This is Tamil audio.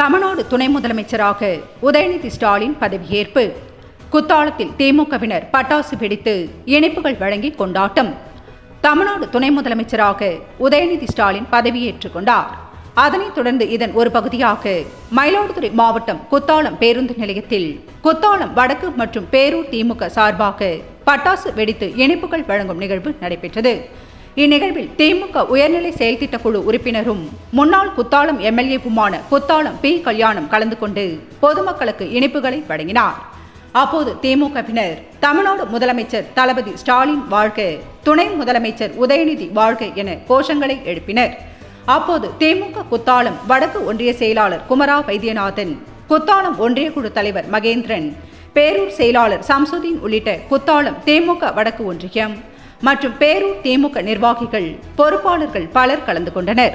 தமிழ்நாடு துணை முதலமைச்சராக உதயநிதி ஸ்டாலின் பதவியேற்பு. குத்தாலத்தில் திமுகவினர் பட்டாசு வெடித்து இணைப்புகள் வழங்கி கொண்டாட்டம். தமிழ்நாடு துணை முதலமைச்சராக உதயநிதி ஸ்டாலின் பதவியேற்றுக் கொண்டார். அதனைத் தொடர்ந்து இதன் ஒரு பகுதியாக மயிலாடுதுறை மாவட்டம் குத்தாலம் பேருந்து நிலையத்தில் குத்தாலம் வடக்கு மற்றும் பேரூர் திமுக சார்பாக பட்டாசு வெடித்து இணைப்புகள் வழங்கும் நிகழ்வு நடைபெற்றது. இந்நிகழ்வில் திமுக உயர்நிலை செயல்திட்ட குழு உறுப்பினரும் முன்னாள் குத்தாலம் எம்எல்ஏவுமான குத்தாலம் பி கல்யாணம் கலந்து கொண்டு பொதுமக்களுக்கு இனிப்புகளை வழங்கினார். அப்போது திமுகவினர் தமிழ்நாடு முதலமைச்சர் தளபதி ஸ்டாலின் வாழ்க துணை முதலமைச்சர் உதயநிதி வாழ்க என கோஷங்களை எழுப்பினர். அப்போது திமுக குத்தாலம் வடக்கு ஒன்றிய செயலாளர் குமரா வைத்தியநாதன் குத்தாலம் ஒன்றிய குழு தலைவர் மகேந்திரன் பேரூர் செயலாளர் சம்சுதீன் உள்ளிட்ட குத்தாலம் திமுக வடக்கு ஒன்றியம் மற்றும் பேரூர் திமுக நிர்வாகிகள் பொறுப்பாளர்கள் பலர் கலந்து கொண்டனர்.